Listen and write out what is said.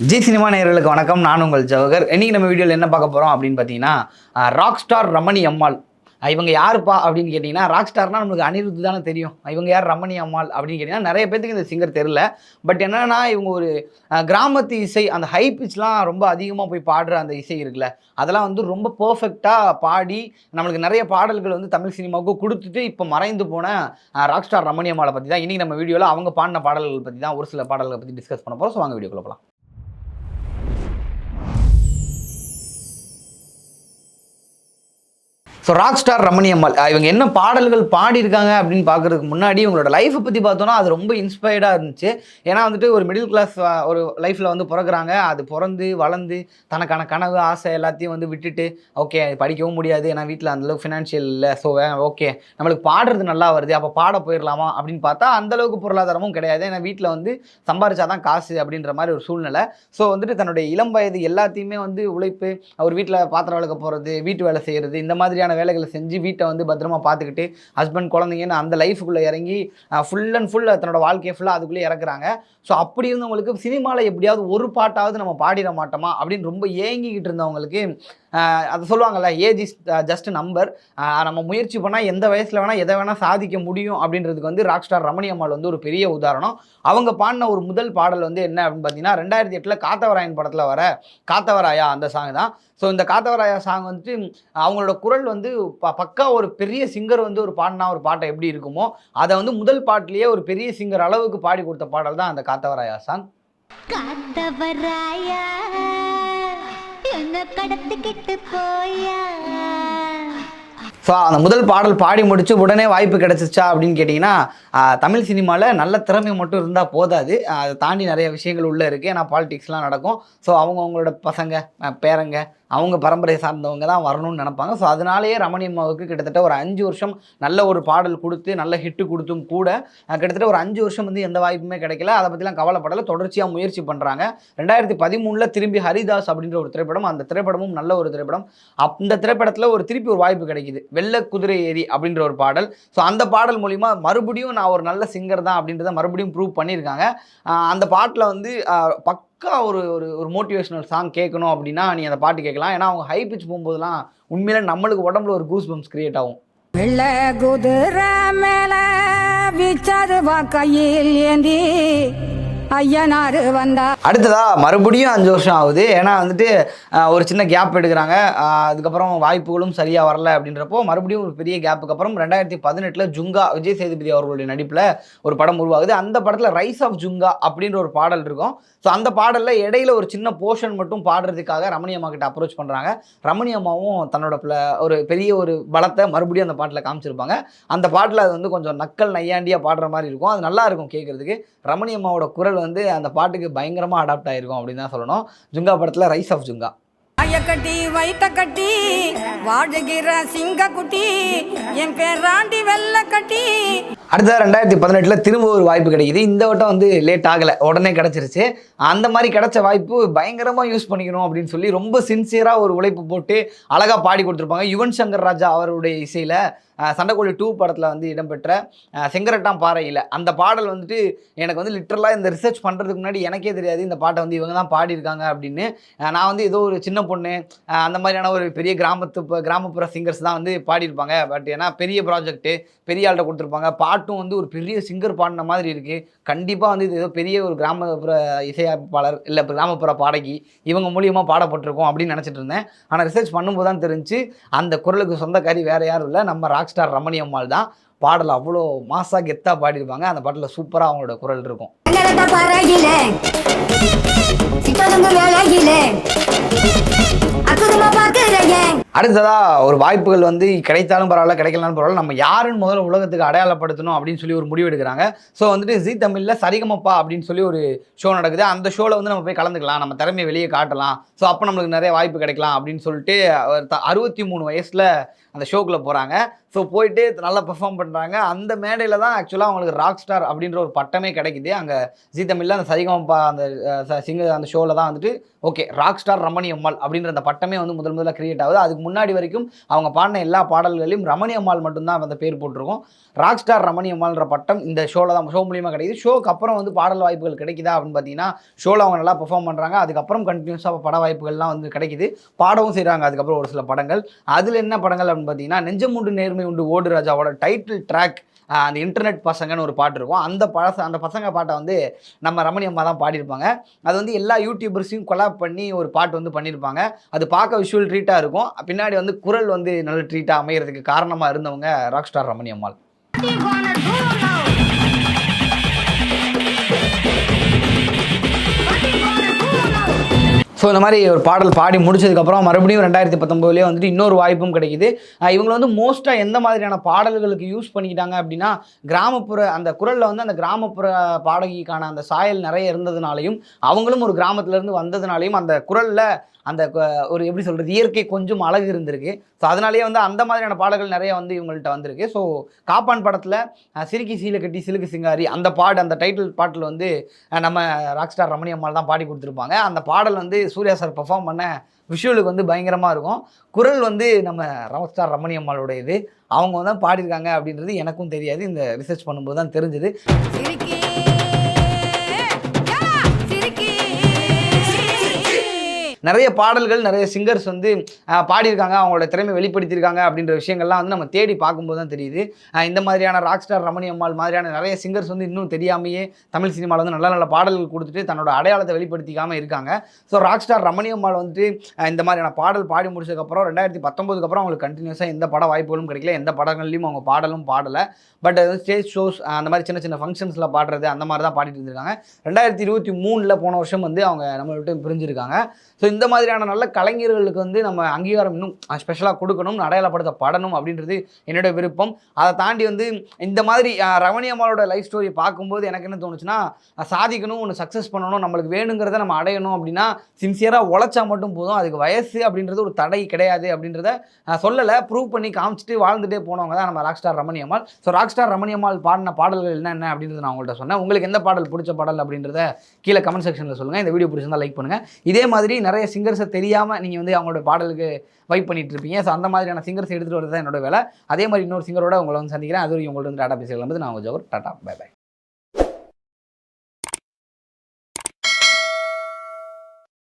G cinema நேயர்களுக்கு வணக்கம். நான் உங்கள் ஜவஹர். இன்னைக்கு நம்ம வீடியோவில் என்ன பார்க்க போகிறோம் அப்படின்னு பார்த்தீங்கன்னா ராக் ஸ்டார் ரமணி அம்மாள். இவங்க யாருப்பா அப்படின்னு கேட்டிங்கன்னா ராக் ஸ்டார்னா நம்மளுக்கு அனிருத் தானே தெரியும். இவங்க யார் ரமணி அம்மாள் அப்படின்னு கேட்டிங்கன்னா நிறைய பேத்துக்கு இந்த சிங்கர் தெரில பட் என்னென்னா இவங்க ஒரு கிராமத்து இசை அந்த ஹை பிச்லாம் ரொம்ப அதிகமாக போய் பாடுற அந்த இசை இருக்குல்ல அதெல்லாம் வந்து ரொம்ப பர்ஃபெக்டாக பாடி நம்மளுக்கு நிறைய பாடல்கள் வந்து தமிழ் சினிமாவுக்கு கொடுத்துட்டு இப்போ மறைந்து போன ராக் ஸ்டார் ரமணி அம்மாளை பற்றி தான் இன்றைக்கி நம்ம வீடியோவில் அவங்க பாடின பாடல்கள் பற்றி தான் ஒரு சில பாடல்களை பற்றி டிஸ்கஸ் பண்ண போகிறோம் ஸோ வாங்க வீடியோக்குள்ள போகலாம் so rock star Ramani Ammal. இவங்க என்ன பாடல்கள் பாடியிருக்காங்க அப்படின்னு பார்க்கறதுக்கு முன்னாடி இவங்களோட லைஃப்பை பற்றி பார்த்தோன்னா அது ரொம்ப இன்ஸ்பயர்டாக இருந்துச்சு. ஏன்னா வந்துட்டு ஒரு மிடில் கிளாஸ் ஒரு லைஃப்பில் வந்து பிறகுறாங்க அது பிறந்து வளர்ந்து தனக்கான கனவு ஆசை எல்லாத்தையும் வந்து விட்டுட்டு ஓகே படிக்கவும் முடியாது. ஏன்னா வீட்டில் அந்தளவுக்கு ஃபினான்ஷியல் இல்லை. ஸோ ஓகே நம்மளுக்கு பாடுறது நல்லா வருது. அப்போ பாட போயிடலாமா அப்படின்னு பார்த்தா அந்தளவுக்கு பொருளாதாரமும் கிடையாது. ஏன்னா வீட்டில் வந்து சம்பாரிச்சாதான் காசு அப்படின்ற மாதிரி ஒரு சூழ்நிலை. ஸோ வந்துட்டு தன்னுடைய இளம் வயது எல்லாத்தையுமே வந்து உழைப்பு அவர் வீட்டில் பாத்திரம் வளர்க்க போகிறது வீட்டு வேலை செய்கிறது இந்த மாதிரியான வேலைகளை செஞ்சு வீட்டை வந்து பத்திரமா பார்த்துக்கிட்டு ஹஸ்பண்ட் குழந்தைங்கன்னு அந்த லைஃபுக்குள்ளே இறங்கி ஃபுல் அண்ட் ஃபுல் தன்னோட வாழ்க்கையை ஃபுல்லாக அதுக்குள்ளே இறக்குறாங்க. ஸோ அப்படி இருந்தவங்களுக்கு சினிமாவில் எப்படியாவது ஒரு பாட்டாவது நம்ம பாடிட மாட்டோமா அப்படின்னு ரொம்ப ஏங்கிக்கிட்டு இருந்தவங்களுக்கு அதை சொல்லுவாங்கல்ல ஏஜ் இஸ் ஜஸ்ட் நம்பர் நம்ம முயற்சி பண்ணால் எந்த வயசில் வேணால் எதை வேணால் சாதிக்க முடியும் அப்படின்றதுக்கு வந்து ராக் ஸ்டார் ரமணி அம்மாள் வந்து ஒரு பெரிய உதாரணம். அவங்க பாடின ஒரு முதல் பாடல் வந்து என்ன அப்படின்னு பார்த்தீங்கன்னா ரெண்டாயிரத்தி எட்டில் காத்தவராயன் படத்தில் வர காத்தவராயா அந்த சாங் தான். ஸோ இந்த காத்தவராயா சாங் வந்துட்டு அவங்களோட குரல் வந்து ப பக்கா ஒரு பெரிய சிங்கர் வந்து ஒரு பாடினா ஒரு பாட்டை எப்படி இருக்குமோ அதை வந்து முதல் பாட்டிலேயே ஒரு பெரிய சிங்கர் அளவுக்கு பாடி கொடுத்த பாடல் தான் அந்த காத்தவராயா சாங் காத்தவராயா. கடத்திக்கிட்டு போயா? ஸோ அந்த முதல் பாடல் பாடி முடிச்சு உடனே வாய்ப்பு கிடைச்சிச்சா அப்படின்னு கேட்டிங்கன்னா தமிழ் சினிமாவில் நல்ல திறமை மட்டும் இருந்தால் போதாது. அதை தாண்டி நிறைய விஷயங்கள் உள்ளே இருக்குது ஏன்னா பாலிடிக்ஸ்லாம் நடக்கும். ஸோ அவங்க அவங்களோட பசங்க பேரங்க அவங்க பரம்பரை சார்ந்தவங்க தான் வரணும்னு நினைப்பாங்க. ஸோ அதனாலேயே ரமணி அம்மாவுக்கு கிட்டத்தட்ட ஒரு அஞ்சு வருஷம் நல்ல ஒரு பாடல் கொடுத்து நல்ல ஹிட்டு கொடுத்தும் கூட கிட்டத்தட்ட ஒரு அஞ்சு வருஷம் வந்து எந்த வாய்ப்புமே கிடைக்கல. அதை பற்றிலாம் கவலைப்படலை. தொடர்ச்சியாக முயற்சி பண்ணுறாங்க ரெண்டாயிரத்தி பதிமூணில் திரும்பி ஹரிதாஸ் அப்படின்ற ஒரு திரைப்படம் அந்த திரைப்படமும் நல்ல ஒரு திரைப்படம். அந்த திரைப்படத்தில் ஒரு திருப்பி ஒரு வாய்ப்பு கிடைக்குது. வெள்ளை குதிரை ஏறி அப்படின்ற ஒரு பாடல். ஸோ அந்த பாடல் மூலிமா மறுபடியும் நான் ஒரு நல்ல சிங்கர் தான் அப்படின்றத மறுபடியும் ப்ரூவ் பண்ணியிருக்காங்க. அந்த பாட்டில் வந்து பக் பக்கா ஒரு ஒரு ஒரு மோட்டிவேஷனல் சாங் கேட்கணும் அப்படின்னா நீ அந்த பாட்டு கேட்கலாம். ஏன்னா அவங்க ஹை பிச் போகும்போதெல்லாம் உண்மையில நம்மளுக்கு உடம்புல ஒரு கூஸ் பம்ப்ஸ் கிரியேட் ஆகும். வெள்ள குதிரை மேல வீச்சது வா கையில் ஏந்தி. ஐயனாரு வந்தா. அடுத்ததா மறுபடியும் அஞ்சு வருஷம் ஆகுது. ஏன்னா வந்துட்டு ஒரு சின்ன கேப் எடுக்கிறாங்க. அதுக்கப்புறம் வாய்ப்புகளும் சரியாக வரல அப்படின்றப்போ மறுபடியும் ஒரு பெரிய கேப்புக்கு அப்புறம் ரெண்டாயிரத்தி பதினெட்டில் ஜுங்கா விஜய் சேதுபதி அவர்களுடைய நடிப்பில் ஒரு படம் உருவாகுது. அந்த படத்தில் ரைஸ் ஆஃப் ஜுங்கா அப்படின்ற ஒரு பாடல் இருக்கும். ஸோ அந்த பாடலில் இடையில ஒரு சின்ன போர்ஷன் மட்டும் பாடுறதுக்காக ரமணி அம்மா கிட்ட அப்ரோச் பண்ணுறாங்க ரமணி அம்மாவும் தன்னோட pla- ஒரு பெரிய ஒரு பலத்தை மறுபடியும் அந்த பாட்டில் காமிச்சிருப்பாங்க. அந்த பாட்டில் அது வந்து கொஞ்சம் நக்கல் நையாண்டியாக பாடுற மாதிரி இருக்கும். அது நல்லா இருக்கும் கேட்குறதுக்கு ரமணி அம்மாவோட குரல் வந்து அந்த பாட்டுக்கு பயங்கரமாக அடாப்ட் ஆயிருக்கும் அப்படின்னு தான் சொல்லணும். ஜுங்கா படத்தில் ரைஸ் ஆஃப் ஜுங்கா. கட்டி வைத்த கட்டி வாழுகிற சிங்க குட்டி என் பேராண்டி வெள்ள கட்டி. அடுத்த ரெண்டாயிரத்தி பதினெட்டில் திரும்ப ஒரு வாய்ப்பு கிடைக்குது. இந்த வட்டம் வந்து லேட் ஆகலை. உடனே கிடச்சிருச்சு. அந்த மாதிரி கிடைச்ச வாய்ப்பு பயங்கரமாக யூஸ் பண்ணிக்கணும் அப்படின்னு சொல்லி ரொம்ப சின்சியராக ஒரு உழைப்பு போட்டு அழகாக பாடி கொடுத்துருப்பாங்க. யுவன் சங்கர் ராஜா அவருடைய இசையில் சண்டைக்கோழி டூ படத்தில் வந்து இடம்பெற்ற செங்கரட்டாம் பாறையில். அந்த பாடல் வந்துட்டு எனக்கு வந்து லிட்டரலாக இந்த ரிசர்ச் பண்ணுறதுக்கு முன்னாடி எனக்கே தெரியாது இந்த பாட்டை வந்து இவங்க தான் பாடியிருக்காங்க அப்படின்னு. நான் வந்து ஏதோ ஒரு சின்ன பொண்ணு அந்த மாதிரியான ஒரு பெரிய கிராமத்து கிராமப்புற சிங்கர்ஸ் தான் வந்து பாடியிருப்பாங்க. பட் ஏன்னா பெரிய ப்ராஜெக்ட்டு பெரிய ஆள்கிட்ட கொடுத்துருப்பாங்க. பாட்டும் வந்து ஒரு பெரிய சிங்கர் பாடின மாதிரி இருக்குது கண்டிப்பாக வந்து இது ஏதோ பெரிய ஒரு கிராமப்புற இசையமைப்பாளர் இல்லை கிராமப்புற பாடகி இவங்க மூலியமாக பாடப்பட்டிருக்கோம் அப்படின்னு நினச்சிட்டு இருந்தேன். ஆனால் ரிசர்ச் பண்ணும்போது தான் தெரிஞ்சு அந்த குரலுக்கு சொந்தக்காரி வேறு யாரும் இல்லை. நம்ம ராக் ஸ்டார் ரமணி அம்மாள் தான். பாடல் அவ்வளோ மாசாக கெத்தாக பாடியிருப்பாங்க. அந்த பாட்டில் சூப்பராக அவங்களோட குரல் இருக்கும். அடுத்ததாக ஒரு வாய்ப்புகள் வந்து கிடைத்தாலும் பரவாயில்ல கிடைக்கலாலும் பரவாயில்ல நம்ம யாருன்னு முதல்ல உலகத்துக்கு அடையாளப்படுத்தணும் அப்படின்னு சொல்லி ஒரு முடிவு எடுக்கிறாங்க. ஸோ வந்துட்டு ஜி தமிழில் சரிகமப்பா அப்படின்னு சொல்லி ஒரு ஷோ நடக்குது. அந்த ஷோவில் வந்து நம்ம போய் கலந்துக்கலாம் நம்ம திறமையை வெளியே காட்டலாம். ஸோ அப்போ நம்மளுக்கு நிறைய வாய்ப்பு கிடைக்கலாம் அப்படின்னு சொல்லிட்டு ஒரு த- அறுபத்தி மூணு வயசில் அந்த ஷோக்குள்ளே போகிறாங்க ஸோ போயிட்டு நல்லா பெர்ஃபார்ம் பண்ணுறாங்க அந்த மேடையில் தான் ஆக்சுவலாக அவங்களுக்கு ராக் ஸ்டார் அப்படின்ற ஒரு பட்டமே கிடைக்குது. அங்கே ஜி தமிழில் அந்த சரிகமப்பா அந்த சிங்க அந்த ஷோவில் தான் வந்துட்டு okay rock star Ramani Ammal அப்படின்ற அந்த பட்டமே வந்து முதல் முதல்ல கிரியேட் ஆகுது. அதுக்கு முன்னாடி வரைக்கும் அவங்க பாடின எல்லா பாடல்களையும் ரமணி அம்மாள் மட்டும்தான் அந்த பேர் போட்டிருக்கோம். ராக் ஸ்டார் ரமணி அம்மாள்ன்ற பட்டம் இந்த ஷோவில் தான் ஷோ மூலியமாக கிடைக்குது. ஷோக்கு அப்புறம் வந்து பாடல் வாய்ப்புகள் கிடைக்குதா அப்படின்னு பார்த்தீங்கன்னா ஷோவில் அவங்க நல்லா பெர்ஃபார்ம் பண்ணுறாங்க அதுக்கப்புறம் கண்டினியூஸாக பட வாய்ப்புகள்லாம் வந்து கிடைக்குது. பாடவும் செய்கிறாங்க அதுக்கப்புறம் ஒரு சில படங்கள். அதில் என்ன படங்கள் அப்படின்னு பார்த்தீங்கன்னா நெஞ்சமுண்டு நேர்மை உண்டு ஓடு ராஜாவோட டைட்டில் ட்ராக் அந்த இன்டர்நெட் பசங்கன்னு ஒரு பாட்டு இருக்கும். அந்த பழச அந்த பசங்க பாட்டை வந்து நம்ம ரமணி அம்மா தான் பாடியிருப்பாங்க. அது வந்து எல்லா யூடியூபர்ஸையும் கொலாப் பண்ணி ஒரு பாட்டு வந்து பண்ணியிருப்பாங்க. அது பார்க்க விஷுவல் ட்ரீட்டாக இருக்கும். பின்னாடி வந்து குரல் வந்து நல்ல ட்ரீட்டாக அமைகிறதுக்கு காரணமாக இருந்தவங்க rock star Ramani Ammal. So இந்த மாதிரி ஒரு பாடல் பாடி முடிச்சதுக்கப்புறம் மறுபடியும் ரெண்டாயிரத்தி பத்தொம்போதுலேயே வந்துட்டு இன்னொரு வாய்ப்பும் கிடைக்குது. இவங்களை வந்து மோஸ்ட்டாக எந்த மாதிரியான பாடல்களுக்கு யூஸ் பண்ணிக்கிட்டாங்க அப்படின்னா கிராமப்புற அந்த குரலில் வந்து அந்த கிராமப்புற பாடகிக்கான அந்த சாயல் நிறைய இருந்ததுனாலையும் அவங்களும் ஒரு கிராமத்துலேருந்து வந்ததுனாலையும் அந்த குரலில் அந்த ஒரு எப்படி சொல்கிறது இயற்கை கொஞ்சம் அழகு இருந்திருக்கு. ஸோ அதனாலேயே வந்து அந்த மாதிரியான பாடல்கள் நிறைய வந்து இவங்கள்ட்ட வந்திருக்கு. ஸோ காப்பான் படத்தில் சிறுக்கி சீலை கட்டி சிலுக்கு சிங்காரி அந்த பாடு அந்த டைட்டில் பாட்டில் வந்து நம்ம ராக் ஸ்டார் ரமணி அம்மாள் தான் பாடி கொடுத்துருப்பாங்க. அந்த பாடல் வந்து சூர்யா சார் பெர்ஃபார்ம் பண்ண விஷுவலுக்கு வந்து பயங்கரமாக இருக்கும். குரல் வந்து நம்ம ரமஸ்டார் ஸ்டார் ரமணி அம்மாளுடைய இது அவங்க தான் பாடியிருக்காங்க அப்படின்றது எனக்கும் தெரியாது. இந்த ரிசர்ச் பண்ணும்போது தான் தெரிஞ்சுது நிறைய பாடல்கள் நிறைய சிங்கர்ஸ் வந்து பாடியிருக்காங்க. அவங்களோட திறமை வெளிப்படுத்தியிருக்காங்க அப்படின்ற விஷயங்கள்லாம் வந்து நம்ம தேடி பார்க்கும்போது தான் தெரியுது. இந்த மாதிரியான ராக் ஸ்டார் ரமணி அம்மாள் மாதிரியான நிறைய சிங்கர்ஸ் வந்து இன்னும் தெரியாமையே தமிழ் சினிமாவில் வந்து நல்ல நல்ல பாடல்கள் கொடுத்துட்டு தன்னோட அடையாளத்தை வெளிப்படுத்திக்காமல் இருக்காங்க. So rock star Ramani Ammal வந்துட்டு இந்த மாதிரியான பாடல் பாடி முடிச்சதுக்கப்புறம் ரெண்டாயிரத்தி பத்தொம்போதுக்கு அப்புறம் அவங்களுக்கு கண்டினியூஸாக எந்த பட வாய்ப்புகளும் கிடைக்கல. எந்த படங்கள்லையும் அவங்க பாடலும் பாடலை. பட் அது ஸ்டேஜ் ஷோஸ் அந்த மாதிரி சின்ன சின்ன ஃபங்க்ஷன்ஸில் பாடுறது அந்த மாதிரி தான் பாடிட்டு இருந்திருக்காங்க. ரெண்டாயிரத்தி இருபத்தி மூணில் போன வருஷம் வந்து அவங்க நம்மளை விட்டு பிரிஞ்சிருக்காங்க. ஸோ இந்த மாதிரியான நல்ல கலைஞர்களுக்கு வந்து நம்ம அங்கீகாரம் இன்னும் ஸ்பெஷலாக கொடுக்கணும் அடையாளப்படுத்தப்படணும் அப்படின்றது என்னோட விருப்பம். அதை தாண்டி வந்து இந்த மாதிரி ரவணி ரமணி லைஃப் ஸ்டோரியை பார்க்கும்போது எனக்கு என்ன தோணுச்சுன்னா சாதிக்கணும் ஒன்று சக்ஸஸ் பண்ணணும் நம்மளுக்கு வேணுங்கிறத நம்ம அடையணும் அப்படின்னா சின்சியராக உழைச்சா மட்டும் போதும் அதுக்கு வயசு அப்படின்றது ஒரு தடை கிடையாது அப்படின்றத சொல்லலை. ப்ரூவ் பண்ணி காமிச்சிட்டு வாழ்ந்துட்டே போனவங்க தான் நம்ம rock star Ramani Ammal. So rock star Ramani Ammal பாடின பாடல்கள் என்னென்ன அப்படின்றது நான் உங்கள்கிட்ட சொன்னேன். உங்களுக்கு எந்த பாடல் பிடிச்ச பாடல் அப்படின்றத கீழே கமெண்ட் செக்ஷனில் சொல்லுங்கள் இந்த வீடியோ பிடிச்சிருந்தால் லைக் பண்ணுங்கள் இதே மாதிரி நிறைய சிங்கர்ஸை தெரியாமல் நீங்கள் வந்து அவங்களோட பாடலுக்கு வைப் பண்ணிட்டு இருப்பீங்க. ஸோ அந்த மாதிரியான சிங்கர்ஸ் எடுத்துகிட்டு வரது தான் என்னோட வேலை. அதே மாதிரி இன்னொரு சிங்கரோட உங்களை வந்து சந்திக்கிறேன். அது வரைக்கும் உங்கள்ட்ட வந்து டாடா பேசுகிறது வந்து நான் உங்கள் ஜோர் டாடா. Bye by.